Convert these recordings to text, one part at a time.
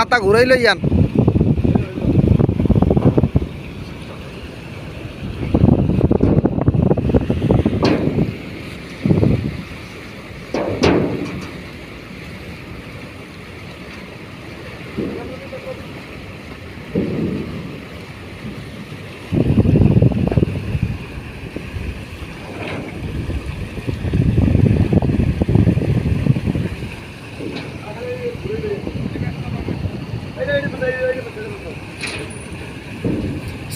মাথা ঘুরাই লই যান।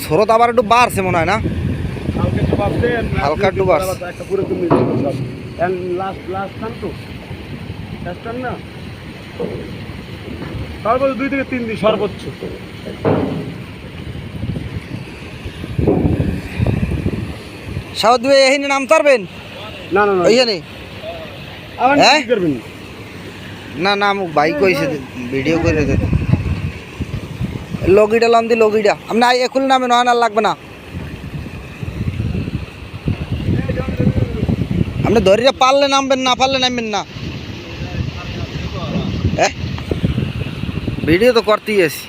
স্রোত আবার একটু বাড়ছে মনে হয় না? হালকা একটু বাড়ছে। দুই থেকে তিন দিন সর্বোচ্চ। সাউদ ভাই এখানে নাম তারবেন না না না। ওইখানে? হ্যাঁ? করবেন। না ভাই কইছে ভিডিও করে দে লগিটা লাম দি লগিটা আপনি একুল নামে নয় না লাগবে না। আপনি ধরিয়ে পারলে নামবেন না, পারলে নামবেন না। ভিডিও তো করতেই আছি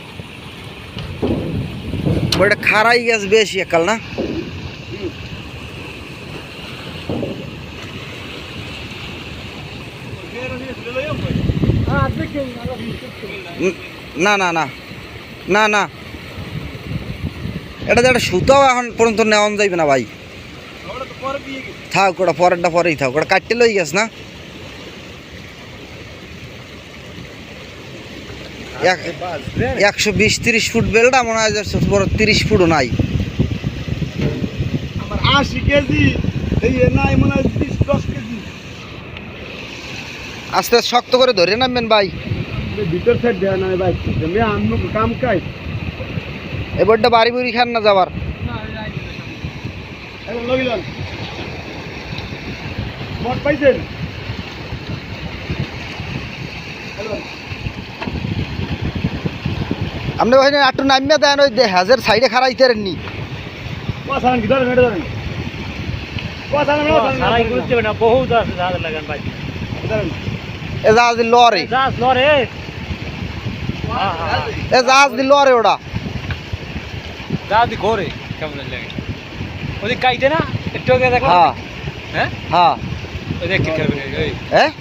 ওটা খারাই গেছে বেশি একাল না? না না না। না না। এটা যে একটা সুতাও এখন পর্যন্ত নেওয়া যাইবে না ভাই। থাক ওটা পরেরটা পরেই থাক ওটা কাটতে লই গেছ না? এক- একশো বিশ তিরিশ ফুট বেলটা মনে হয় বড় তিরিশ ফুটও নাই। আশি কেজি এই নাই মনে হয় দশ কেজি। আস্তে আস্তে শক্ত করে ধরে নামবেন ভাই। ভিতর সাইড দেওয়া নাই বাইক আমি আনলো কাম কাজ। এবারটা বাড়ি বুড়ি খান না যাবার? এখন লগিলাম মদ পাইছেন? আপনি ওখানে একটু নামিয়ে দেন ওই হাজের সাইডে খারাইতে নি না জাহাজ ভাই লরে। জাহাজ লরে। এ জাহাজ দিল লরে ওটা জাহাজ ঘোরে কেমন লাগে? ওদিক কাইতে না? একটু আগে দেখো হ্যাঁ। হ্যাঁ? হ্যাঁ। ওই দেখ কি করবে এই। হ্যাঁ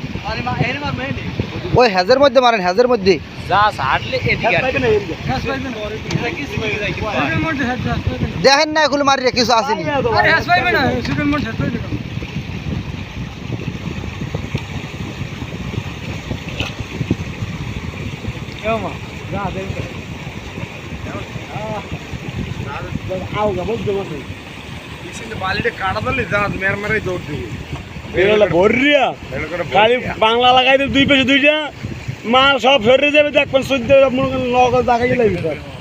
ওই হ্যাজের মধ্যে মারেন হ্যাজের মধ্যে। দেখেন না এগুলো মারিয়ে কিছু আসেনি দিবে বেরোলে ভরিয়া খালি বাংলা লাগাই দুই পেছে দুইটা মাল সব ফেরে যাবে দেখবেন সদ্য করেন নগদ দেখাই লাগবে